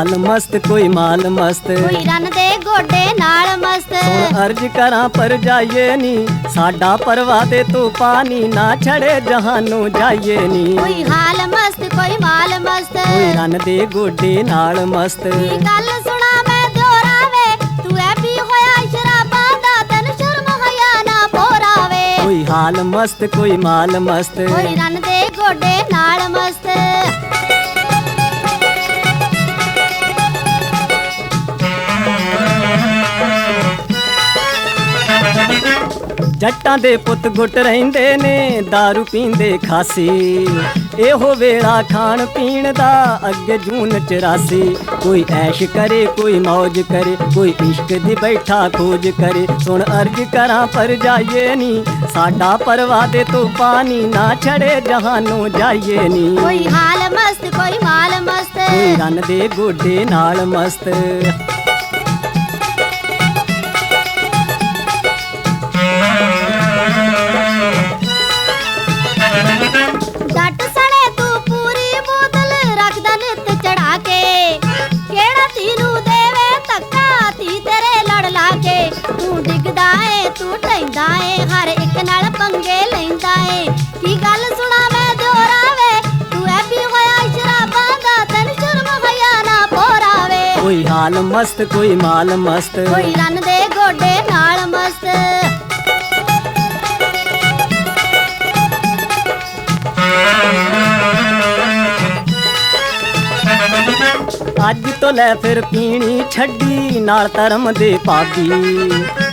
ਹਾਲ ਮਸਤ ਕੋਈ ਮਾਲ ਮਸਤ। ਕੋਈ ਰਨ ਦੇ ਗੋਡੇ ਨਾਲ ਮਸਤ। ਹੁਣ ਅਰਜ ਕਰਾਂ ਪਰ ਜਾਈਏ ਨੀ ਸਾਡਾ ਪਰਵਾ ਦੇ ਤੂੰ ਪਾਣੀ ਨਾ ਛੜੇ ਜਹਾਨੋਂ ਜਾਈਏ ਨੀ। ਕੋਈ ਹਾਲ ਮਸਤ ਕੋਈ ਮਾਲ ਮਸਤ। ਕੋਈ ਰਨ ਦੇ ਗੋਡੇ ਨਾਲ ਮਸਤ। ਗੱਲ ਸੁਣਾ ਮੈਂ ਦਿਓਰਾ ਵੇ ਤੂੰ ਐ ਵੀ ਹੋਇਆ ਸ਼ਰਾਬਾਂ ਦਾ ਤੈਨੂੰ ਸ਼ਰਮ ਹਯਾ ਨਾ ਪੋਰਾਵੇ। ਕੋਈ ਹਾਲ ਮਸਤ ਕੋਈ ਮਾਲ ਮਸਤ। ਕੋਈ ਰਨ ਦੇ ਗੋਡੇ ਨਾਲ ਮਸਤ। ਜੱਟਾਂ ਦੇ ਪੁੱਤ ਗੁੱਟ ਰਹਿੰਦੇ ਨੇ दारू ਪੀਂਦੇ ਖਾਸੀ। ਇਹੋ ਵੇਲਾ ਖਾਣ ਪੀਣ ਦਾ ਅੱਗੇ ਜੂਨ 84 ਕੋਈ ਐਸ਼ ਕਰੇ ਕੋਈ ਮौज ਕਰੇ ਕੋਈ ਇਸ਼ਕ ਦੀ ਬੈਠਾ ਖੋਜ ਕਰੇ। ਸੁਣ ਅਰਜ ਕਰਾਂ ਪਰ ਜਾਈਏ ਨੀ ਸਾਡਾ ਪਰਵਾ ਦੇ ਤੂੰ ਪਾਣੀ ਨਾ ਛੜੇ ਜਹਾਨੋਂ ਜਾਈਏ ਨੀ। ਕੋਈ ਹਾਲ ਮਸਤ ਕੋਈ ਮਾਲ ਮਸਤ। ਕੋਈ ਦੇ ਗੋਡੇ ਨਾਲ ਮਸਤ। ਹਾਲ ਮਸਤ ਕੋਈ ਮਾਲ ਮਸਤ। ਕੋਈ ਰਨ ਦੇ ਗੋਡੇ ਨਾਲ ਮਸਤ। ਅੱਜ ਤੋਂ ਲੈ ਫਿਰ ਪੀਣੀ ਛੱਡੀ ਨਾਲ ਧਰਮ ਦੇ ਪਾਪੀ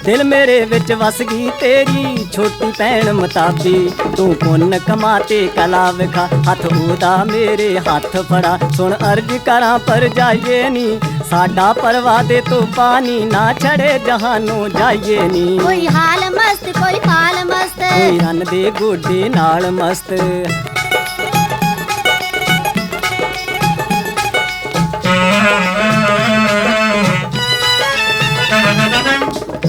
ਦਿਲ ਮੇਰੇ ਵਿੱਚ ਵਸ ਗਈ ਤੇਰੀ ਛੋਟੀ ਭੈਣ ਮਤਾਬੀ। ਤੂੰ ਪੁੰਨ ਕਮਾ ਤੇ ਕਲਾ ਵਿਖਾ ਹੱਥ ਉਹਦਾ ਮੇਰੇ ਹੱਥ ਫੜਾ। ਸੁਣ ਅਰਜ ਕਰਾਂ ਪਰ ਜਾਈਏ ਨੀ। ਸਾਡਾ ਪਰਵਾ ਦੇ ਤੂੰ ਪਾਣੀ ਨਾ ਛੜੇ ਜਹਾਨੋਂ ਜਾਈਏ ਨੀ। ਕੋਈ ਹਾਲ ਮਸਤ ਕੋਈ ਮਾਲ ਮਸਤ। ਕੋਈ ਰਨ ਦੇ ਗੋਡੇ ਨਾਲ ਮਸਤ।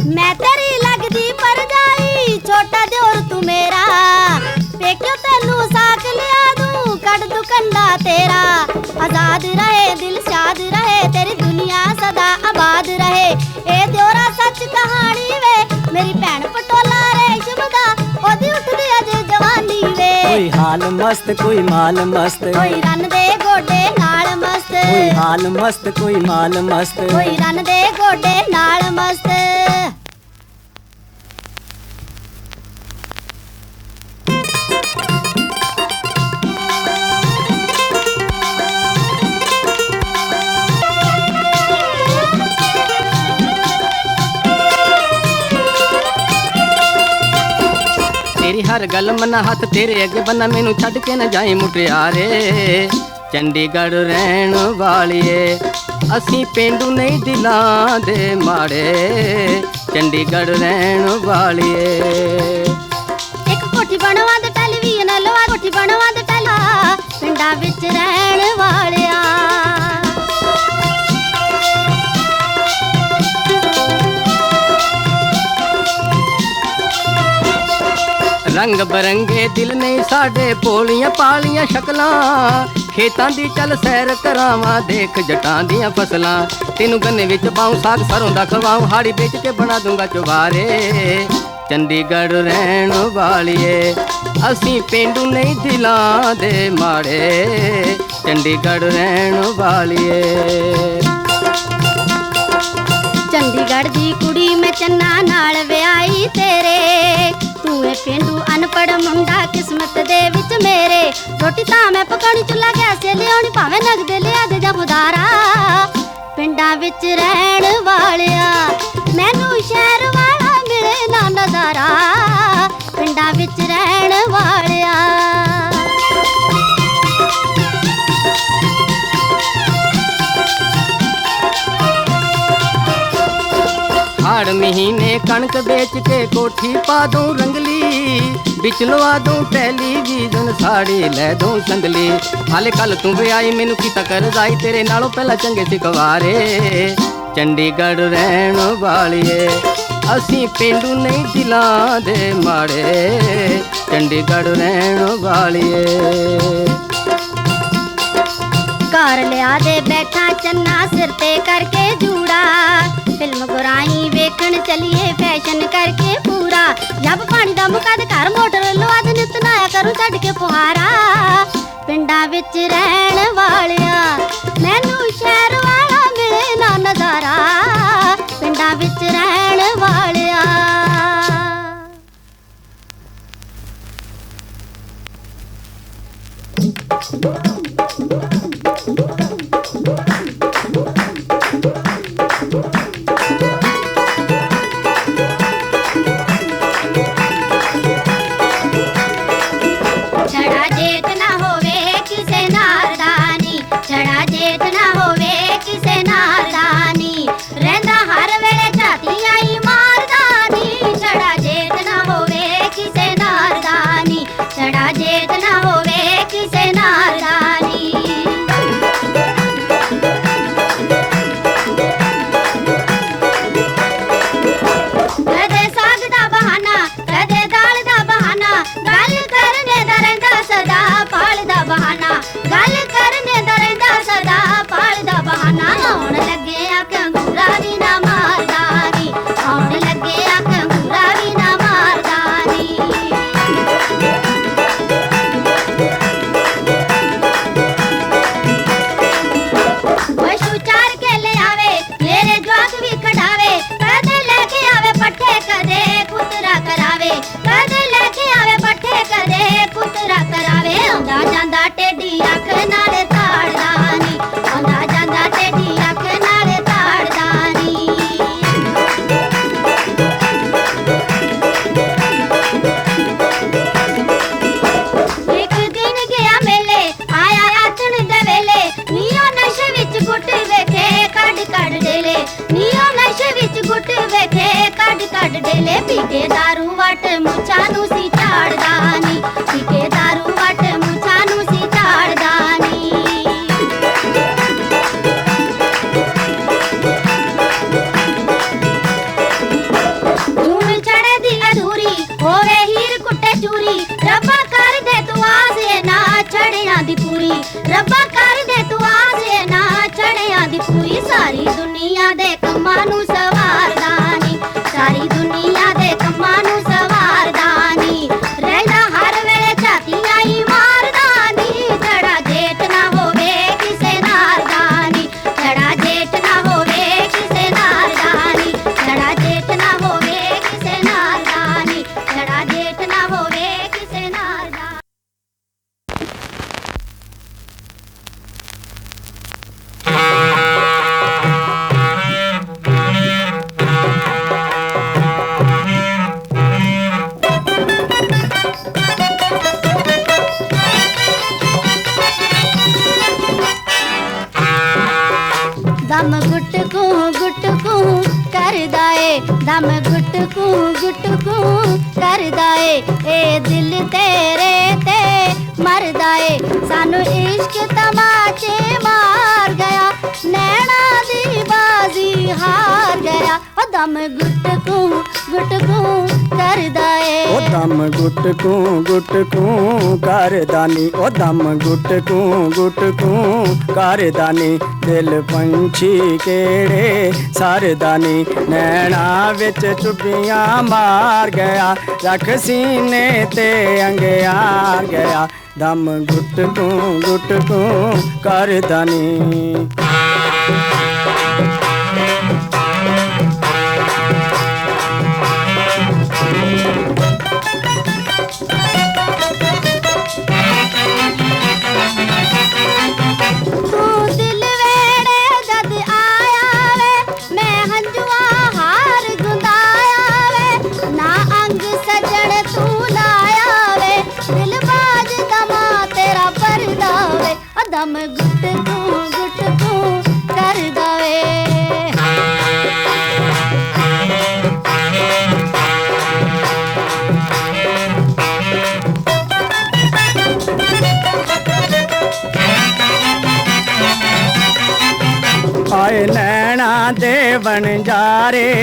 ਮੈਂ ਤੇਰੀ ਲੱਗਦੀ ਪਰ ਜਾਈ ਛੋਟਾ ਦਿਓਰ ਤੂੰ ਮੇਰਾ। ਪੇਕਿਓ ਤੈਨੂੰ ਸਾਕ ਲਿਆ ਦੂੰ ਕੱਢ ਦੂ ਕੰਡਾ ਤੇਰਾ। ਆਜ਼ਾਦ ਰਹੇ ਦਿਲ ਹਾਲ ਮਸਤ ਕੋਈ ਮਾਲ ਮਸਤ। ਕੋਈ ਰਨ ਦੇ ਗੋਡੇ ਨਾਲ ਮਸਤ। ਕੋਈ ਹਾਲ ਮਸਤ ਕੋਈ ਮਾਲ ਮਸਤ। ਕੋਈ ਰਨ ਦੇ ਗੋਡੇ ਨਾਲ ਮਸਤ। ਹਰ ਗੱਲ ਮੰਨਾ ਹੱਥ ਤੇਰੇ ਅੱਗੇ ਬੰਨਾ, ਮੈਨੂੰ ਛੱਡ ਕੇ ਨਾ ਜਾਏ ਮੁਟਿਆਰੇ। ਚੰਡੀਗੜ੍ਹ ਰਹਿਣ ਵਾਲੀਏ, ਅਸੀਂ ਪਿੰਡੂ ਨਹੀਂ ਦਿਲਾਂ ਦੇ ਮਾੜੇ। ਚੰਡੀਗੜ੍ਹ ਰਹਿਣ ਵਾਲੀਏ। ਇੱਕ ਕੋਠੀ ਬਣਵਾ ਦੇ ਟੈਲੀਵਿਜ਼ਨ ਲਵਾ ਕੋਠੀ ਬਣਵਾ ਦੇ ਟੈਲਾ ਪਿੰਡਾਂ ਵਿੱਚ ਰਹਿਣ ਵਾਲਿਆ। ਰੰਗ ਬਰੰਗੇ ਦਿਲ ਨਹੀਂ ਸਾਡੇ ਪੋਲੀਆਂ ਪਾਲੀਆਂ ਸ਼ਕਲਾਂ। ਖੇਤਾਂ ਦੀ ਚੱਲ ਸੈਰ ਕਰਾਵਾਂ, ਦੇਖ ਜਟਾਂ ਦੀਆਂ ਫਸਲਾਂ। ਤੈਨੂੰ ਗੰਨੇ ਵਿੱਚ ਪਾਉਂ, ਸਾਗ ਸਰੋਂ ਦਾ ਖਵਾਉਂ, ਹਾੜੀ ਵੇਚ ਕੇ ਬਣਾ ਦੂੰਗਾ ਚੁਬਾਰੇ। ਚੰਡੀਗੜ੍ਹ ਰਹਿਣ ਵਾਲੀਏ, ਅਸੀਂ ਪਿੰਡੂ ਨਹੀਂ ਦਿਲਾਂ ਦੇ ਮਾੜੇ। ਚੰਡੀਗੜ੍ਹ ਰਹਿਣ ਵਾਲੀਏ। ਚੰਡੀਗੜ੍ਹ ਦੀ ਕੁੜੀ ਮੈਂ ਚੰਨਾ ਨਾਲ ਵਿਆਹੀ ਤੇਰੇ। ਤੂੰ ਏ ਪਿੰਡੂ ਅਨਪੜ ਮੁੰਡਾ ਕਿਸਮਤ ਦੇ ਵਿੱਚ ਮੇਰੇ। ਰੋਟੀ ਤਾਂ ਮੈਂ ਪਕਾਉਣੀ ਚੁੱਲਾ ਗੈਸ ਤੇ ਲਿਆਉਣੀ, ਭਾਵੇਂ ਲੱਗਦੇ ਲਿਆ ਦੇ ਜਾਂ ਉਧਾਰਾ ਪਿੰਡਾਂ ਵਿੱਚ ਰਹਿਣ ਵਾਲਿਆ, ਮੈਨੂੰ ਸ਼ਹਿਰ ਵਾਲਾ ਮਿਲੇ ਨਾ ਨਜ਼ਾਰਾ। ਪਿੰਡਾਂ ਵਿੱਚ ਰਹਿਣ ਵਾਲਿਆ। ਹੜ ਮਹੀਨੇ ਕਣਕ ਵੇਚ ਕੇ ਕੋਠੀ ਪਾ ਦੂੰ ਰੰਗਲੀ, ਵਿੱਚ ਲਵਾ ਦੂੰ ਪਹਿਲੀ ਜੀਜਨ ਸਾੜੀ ਲੈ ਦੂੰ ਸੰਗਲੀ। ਹਾਲੇ ਕੱਲ ਤੂੰ ਵੀ ਆਈ ਮੈਨੂੰ ਕੀਤਾ ਕਰਜ਼ਾਈ ਤੇਰੇ ਨਾਲੋਂ ਪਹਿਲਾਂ ਚੰਗੇ ਸੀ ਕਵਾਰੇ। ਚੰਡੀਗੜ੍ਹ ਰਹਿਣ ਵਾਲੀਏ, ਅਸੀਂ ਪਿੰਡੂ ਨਹੀਂ ਦਿਲਾਂ ਦੇ ਮਾੜੇ। ਚੰਡੀਗੜ੍ਹ ਰਹਿਣ ਵਾਲੀਏ। ਘਰ ਲਿਆ ਦੇ ਬੈਠਾ ਚੰਨਾ ਸਿਰ ਤੇ ਕਰਕੇ ਜੂੜਾ। ਫਿਲਮ ਗੁਰਾਈ ਵੇਖਣ ਚਲੀਏ ਫੈਸ਼ਨ ਕਰਕੇ ਪੂਰਾ। ਜਬ ਪਾਣੀ ਦਾ ਮੁਕਦ ਘਰ, ਮੋਟਰ ਲਵਾ ਦੇ, ਨਿਤ ਨਾਇਆ ਕਰੂ ਛੱਡ ਕੇ ਪੁਹਾਰਾ ਪਿੰਡਾਂ ਵਿੱਚ ਰਹਿਣ ਵਾਲੇ ਦਮ ਗੁੱਟਕੂ ਗੁੱਟਕੂ ਕਰਦਾ ਏ। ਉਹ ਦਮ ਗੁੱਟ ਗੁੱਟਕੂ ਗੁੱਟਕੂ ਕਰਦਾ ਨੀ। ਉਹ ਦਮ ਗੁੱਟ ਗੁੱਟਕੂ ਗੁੱਟਕੂ ਕਰਦਾ ਨੀ। ਦਿਲ ਪੰਛੀ ਕਿਹੜੇ ਸਰਦਾ ਨੀ। ਨੈਣਾ ਵਿੱਚ ਚੁੱਭੀਆਂ ਮਾਰ ਗਿਆ। ਰੱਖ ਸੀਨੇ ਤੇ ਅੰਗਿਆ ਗਿਆ। ਦਮ ਗੁੱਟਕੂ ਗੁੱਟਕੂ ਕਰਦਾ ਨੀ।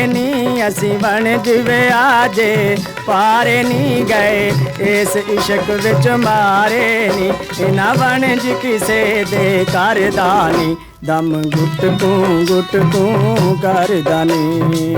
ਨੀ, ਅਸੀਂ ਵਣ ਜਿਵੇਂ ਆਜੇ। ਪਾਰੇ ਨੀ ਗਏ, ਇਸ ਇਸ਼ਕ ਵਿੱਚ ਮਾਰੇ ਨੀ। ਇਹਨਾਂ ਜ ਕਿਸੇ ਦੇ ਕਰਦਾ ਨੀ। ਦਮ ਗੁੱਟ ਤੂੰ ਗੁੱਟ ਤੂੰ ਕਰਦਾ ਨੀ।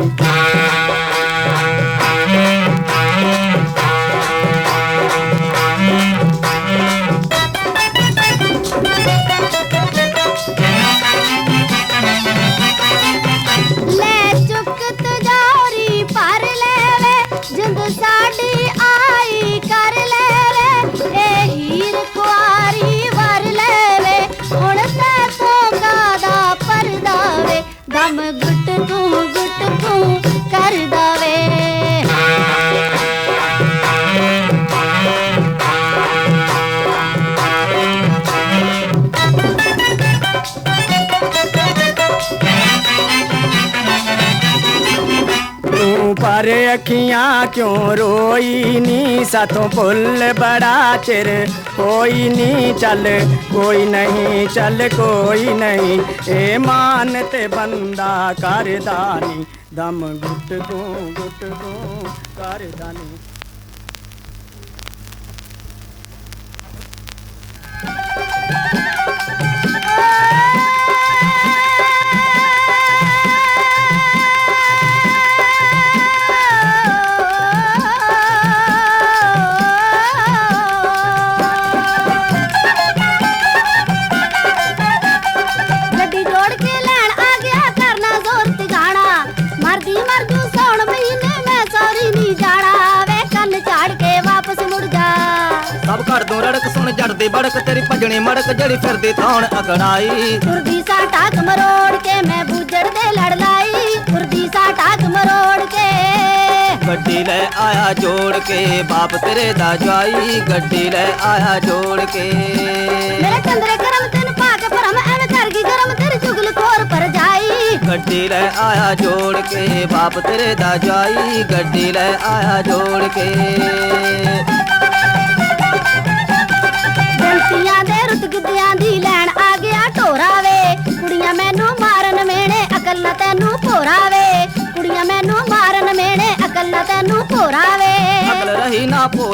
ਪਰ ਅੱਖੀਆਂ ਕਿਉਂ ਰੋਈ ਨੀ ਸਾਥੋਂ ਭੁੱਲ ਬੜਾ ਚਿਰ ਕੋਈ ਨਹੀਂ ਚੱਲ ਕੋਈ ਨਹੀਂ ਚੱਲ ਕੋਈ ਨਹੀਂ ਇਹ ਮਾਨ ਤੇ ਬੰਦਾ ਕਰਦਾ ਨੀ ਦਮ ਗੁੱਟ ਤੂੰ ਗੁੱਟ ਤੂੰ ਭਜਣੀ ਮੜਕ ਜਿਹੜੀ ਫਿਰਦੀ ਥਾਉਣ ਅਗੜਾਈ ਤੁਰਦੀ ਸਾ ਟਾਕ ਮਰੋੜ ਕੇ ਮੈਂ ਬੂਜੜ ਦੇ ਲੜ ਲਾਈ। ਤੁਰਦੀ ਸਾ ਟਾਕ ਮਰੋੜ ਕੇ। ਗੱਡੀ ਲੈ ਆਇਆ ਜੋੜ ਕੇ ਬਾਪ ਤੇਰੇ ਦਾ ਜਵਾਈ ਗੱਡੀ ਲੈ ਆਇਆ ਜੋੜ ਕੇ। ਮੇਰੇ ਚੰਦਰੇ ਕਰਮ ਤੈਨੂੰ ਪਾ ਕੇ ਭਰਮ ਐਵੇਂ ਕਰ ਗਈ ਗਰਮ ਤੇਰੀ ਚੁਗਲ ਖੋਰ ਪਰ ਜਾਈ। ਗੱਡੀ ਲੈ ਆਇਆ ਜੋੜ ਕੇ ਬਾਪ ਤੇਰੇ ਦਾ ਜਵਾਈ ਗੱਡੀ ਲੈ ਆਇਆ ਜੋੜ ਕੇ। ਗਲਤੀਆਂ ਦੇ ਰੁੱਤ ਦੀ ਲੈਣ ਆ ਗਿਆ ਢੋਰਾ ਵੇ। ਕੁੜੀਆਂ ਮੈਨੂੰ ਮਾਰਨ ਮੇਣੇ ਅਕਲ ਨਾ ਤੈਨੂੰ ਭੋਰਾ ਵੇ। ਕੁੜੀਆਂ ਮੈਨੂੰ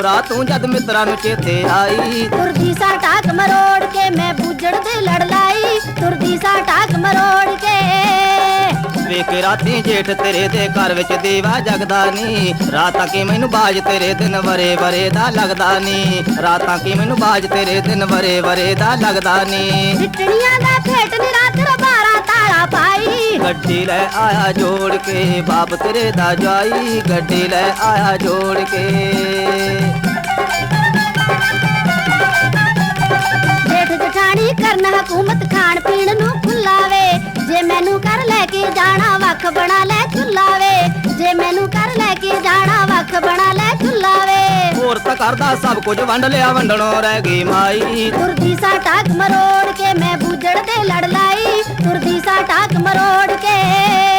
ਭੋਰਾ ਤੂੰ ਜਦ ਮਿੱਤਰਾਂ ਨੂੰ ਚੇਤੇ ਆਈ। ਤੁਰਦੀ ਸਾ ਟਾਕ ਮਰੋੜ ਕੇ ਮੈਂ ਬੂਜੜ ਦੇ ਲੜ ਲਾਈ। ਤੁਰਦੀ ਸਾ ਟਾਕ ਮਰੋੜ ਕੇ। ਵੇਖ ਰਾਤੀ ਜੇਠ ਤੇਰੇ ਦੇ ਘਰ ਵਿੱਚ ਦੀਵਾ ਜਗਦਾ ਨੀ। ਰਾਤਾਂ ਕੀ ਮੈਨੂੰ ਬਾਜ ਤੇਰੇ ਦਿਨ ਵਰੇ ਵਰੇ ਦਾ ਲੱਗਦਾ ਨੀ। ਰਾਤਾਂ ਕੀ ਮੈਨੂੰ ਬਾਜ ਤੇਰੇ ਦਿਨ ਵਰੇ ਵਰੇ ਦਾ ਲੱਗਦਾ ਨੀ। ਸਿੱਟਣੀਆਂ ਦਾ ਫੇਟ ਨੀ ਰਾਤ ਰਬਾਰਾ ਤਾਲਾ ਪਾਈ। ਗੱਡੀ ਲੈ ਆਇਆ ਜੋੜ ਕੇ ਬਾਪ ਤੇਰੇ ਦਾ ਜਵਾਈ ਗੱਡੀ ਲੈ ਆਇਆ ਜੋੜ ਕੇ। ਹਕੂਮਤ ਖਾਣ ਪੀਣ ਨੂੰ ਖੁੱਲਾਵੇ। ਜੇ ਮੈਨੂੰ ਕਰ ਲੈ ਕੇ ਜਾਣਾ ਵੱਖ ਬਣਾ ਲੈ ਚੁੱਲਾਵੇ। ਜੇ ਮੈਨੂੰ ਕਰ ਲੈ ਕੇ ਜਾਣਾ ਵੱਖ ਬਣਾ ਲੈ ਚੁੱਲਾਵੇ। ਹੋਰ ਤਾਂ ਕਰਦਾ ਸਭ ਕੁਝ ਵੰਡ ਲਿਆ ਵੰਡਣੋਂ ਰਹਿ ਗਈ ਮਾਈ। ਤੁਰਦੀ ਸਾ ਟਾਕ ਮਰੋੜ ਕੇ ਮੈਂ ਬੂਜੜ ਤੇ ਲੜ ਲਾਈ। ਤੁਰਦੀ ਸਾ ਟਾਕ ਮਰੋੜ ਕੇ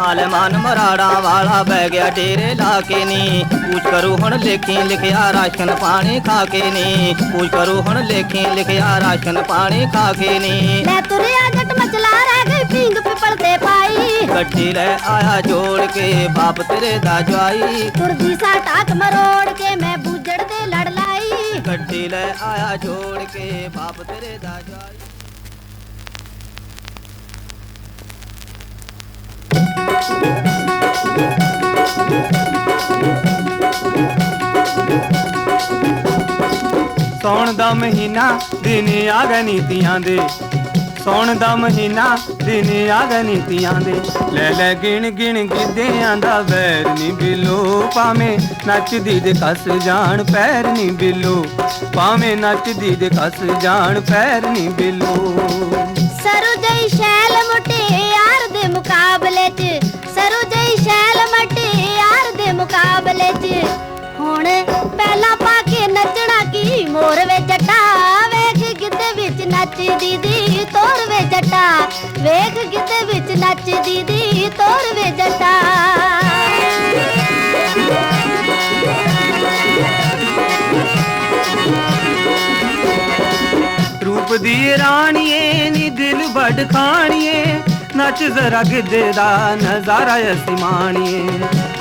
ਆਲਮਾਨ ਮਰਾੜਾ ਵਾਲਾ ਬਹਿ ਗਿਆ ਡੇਰੇ ਲਾ ਕੇ ਨੀ। ਪੂਛ ਕਰੂ ਹੁਣ ਲੇਖੀ ਲਿਖਿਆ ਰਾਸ਼ਨ ਪਾਣੀ ਖਾ ਕੇ ਨੀ। ਪੂਛ ਕਰੂ ਹੁਣ ਲੇਖੀ ਲਿਖਿਆ ਰਾਸ਼ਨ ਪਾਣੀ ਖਾ ਕੇ ਨੀ। ਲੈ ਤੁਰਿਆ ਜੱਟ ਮਚਲਾ ਰਹਿ ਗਈ ਪੀਂਗ ਪਿਪਲ ਤੇ ਪਾਈ। ਗੱਡੀ ਲੈ ਆਇਆ ਜੋੜ ਕੇ ਬਾਪ ਤੇਰੇ ਦਾ ਜਵਾਈ। ਤੁਰਦੀ ਸਾ ਟਾਕ ਮਰੋੜ ਕੇ ਮੈਂ ਬੂਜੜ ਤੇ ਲੜ ਲਾਈ। ਗੱਡੀ ਲੈ ਆਇਆ ਜੋੜ ਕੇ ਬਾਪ ਤੇਰੇ ਦਾ ਜਵਾਈ। ਸੌਣ ਦਾ ਮਹੀਨਾ ਦਿਨ ਆ ਗਏ ਨੀਤੀਆਂ ਦੇ। ਸੌਣ ਦਾ ਮਹੀਨਾ ਦਿਨ ਆ ਗਏ ਨੀਤੀਆਂ ਦੇ। ਲੈ ਲੈ ਗਿਣ ਗਿਣ ਗਿੱਧਿਆਂ ਦਾ ਵੈਰ ਨਹੀਂ ਬਿਲੋ ਪਾਵੇਂ ਨੱਚਦੀ ਦੇ ਕੱਸ ਜਾਣ ਪੈਰ ਨਹੀਂ ਬਿਲੋ। ਪਾਵੇਂ ਨੱਚਦੀ ਦੇ ਕੱਸ ਜਾਣ ਪੈਰ ਨਹੀਂ ਬਿਲੋ। ਸਰੁ ਜਈ ਸ਼ੈਲ ਮੁਟਿਆਰ ਦੇ ਮੁਕਾਬਲੇ 'ਚ ਮੁਕਾਬਲੇ ਹੁਣ ਪਹਿਲਾਂ ਪਾ ਕੇ ਨੱਚਣਾ ਕੀ? ਮੋਰ ਵੇ ਜੱਟਾ, ਵੇਖ ਗਿੱਧੇ ਵਿੱਚ ਨੱਚਦੀ ਦੀ ਤੋਰ ਵੇ ਜੱਟਾ। ਵੇਖ ਗਿੱਧੇ ਵਿੱਚ ਨੱਚਦੀ ਦੀ ਤੋਰ ਵੇ ਜੱਟਾ। ਰੂਪ ਦੀ ਰਾਣੀਏ, ਨੀ ਦਿਲ ਵੱਡ ਖਾਣੀਏ। ਨੱਚ ਜ਼ਰਾ ਗਿੱਧੇ ਦਾ ਨਜ਼ਾਰਾ ਅਸੀਂ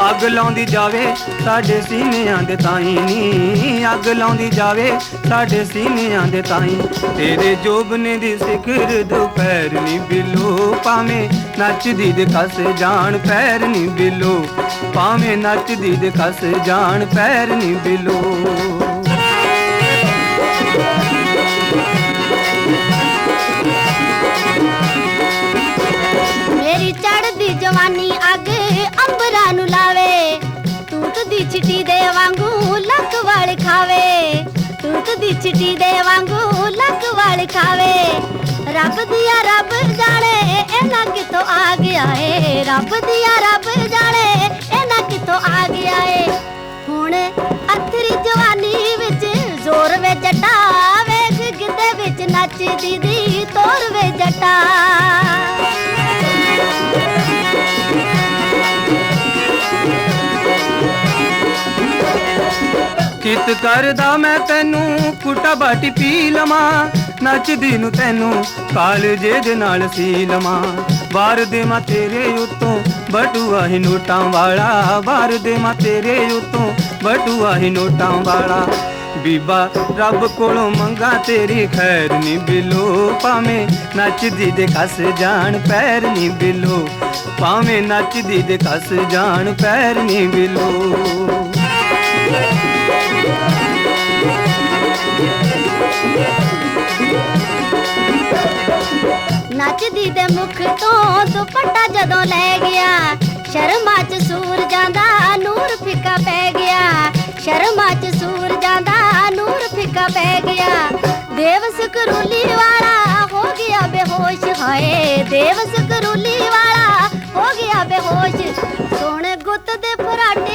ਅੱਗ ਲਾਉਂਦੀ ਜਾਵੇ ਸਾਡੇ ਸੀਨਿਆਂ ਦੇ ਤਾਈ ਨੀ। ਅੱਗ ਲਾਉਂਦੀ ਜਾਵੇ ਸਾਡੇ ਸੀਨਿਆਂ ਦੇ ਤਾਈ। ਤੇਰੇ ਜੋਬਨੇ ਦੀ ਸਿਖਰ ਦੁਪਹਿਰ ਨੀ ਬਿਲੋ ਪਾਵੇਂ ਨੱਚਦੀ ਦੇ ਕਸ ਜਾਣ ਪੈਰ ਨੀ ਬਿਲੋ। ਪਾਵੇਂ ਨੱਚਦੀ ਦੇ ਕਸ ਜਾਣ ਪੈਰ ਨੀ ਬਿਲੋ। ਜਵਾਨੀ ਅੱਗ ਅੰਬਰਾਂ ਨੂੰ ਲਾਵੇ। ਤੂਤ ਦੀ ਛਿੱਟੀ ਦੇ ਵਾਂਗੂ ਲੱਕ ਵਾਲ ਖਾਵੇ। ਤੂਤ ਦੀ ਛਿੱਟੀ ਦੇ ਵਾਂਗੂ ਲੱਕ ਵਾਲ ਖਾਵੇ। ਰੱਬ ਦੀਆਂ ਰੱਬ ਜਾਣੇ, ਇਹਨਾਂ ਕਿਤੋਂ ਆ ਗਿਆ ਏ? ਰੱਬ ਦੀਆਂ ਰੱਬ ਜਾਣੇ, ਇਹਨਾਂ ਕਿਤੋਂ ਆ ਗਿਆ ਏ? ਹੁਣ ਅਥਰੀ ਜਵਾਨੀ ਵਿੱਚ ਜ਼ੋਰ ਵੇ ਜੱਟਾ, ਵੇਖ ਗਿੱਧੇ ਵਿੱਚ ਨੱਚਦੀ ਦੀ ਤੋਰ ਵੇ ਜੱਟਾ। ਚਿੱਤ ਕਰਦਾ ਮੈਂ ਤੈਨੂੰ ਕੁੱਟਾ ਬਾਟੀ ਪੀ ਲਵਾਂ, ਨੱਚਦੀ ਨੂੰ ਤੈਨੂੰ, ਕਾਲਜੇ ਦੇ ਨਾਲ ਸੀ ਲਵਾਂ। ਵਾਰ ਦੇ ਮਾ ਤੇਰੇ ਉਤੋਂ, ਬਟੂਆ ਹੀ ਨੋਟਾਂ ਵਾਲਾ। ਵਾਰ ਦੇ ਮਾ ਤੇਰੇ ਉਤੋਂ, ਬਟੂਆ ਹੀ ਨੋਟਾਂ ਵਾਲਾ। ਬੀਬਾ, ਰੱਬ ਕੋਲੋਂ ਮੰਗਾ ਤੇਰੀ ਖੈਰ ਨੀ ਬਿਲੋ। ਭਾਵੇਂ ਨੱਚਦੀ ਦੇ ਕਸ ਜਾਣ, ਪੈਰ ਨੀ ਬਿਲੋ। ਭਾਵੇਂ ਨੱਚਦੀ ਦੇ ਕਸ ਜਾਣ, ਪੈਰ ਨੀ ਬਿਲੋ। ਨੱਚਦੀ ਦੇ ਮੁਖ ਤੋਂ ਦੁਪੱਟਾ ਜਦੋਂ ਲੈ ਗਿਆ, ਸ਼ਰਮਾ ਚ ਸੂਰਜਾਂ ਦਾ ਨੂਰ ਫਿੱਕਾ ਪੈ ਗਿਆ। ਸ਼ਰਮਾ ਚ ਸੂਰਜਾਂ ਦਾ ਨੂਰ ਫਿੱਕਾ ਪੈ ਗਿਆ। ਦੇਵ ਸਕਰੂਲੀ ਵਾਲਾ ਹੋ ਗਿਆ ਬੇਹੋਸ਼, ਹਾਏ, ਦੇਵ ਸਕਰੂਲੀ ਵਾਲਾ ਹੋ ਗਿਆ ਬੇਹੋਸ਼। ਸੋਹਣੇ ਗੁੱਤ ਦੇ ਫਰਾਟੇ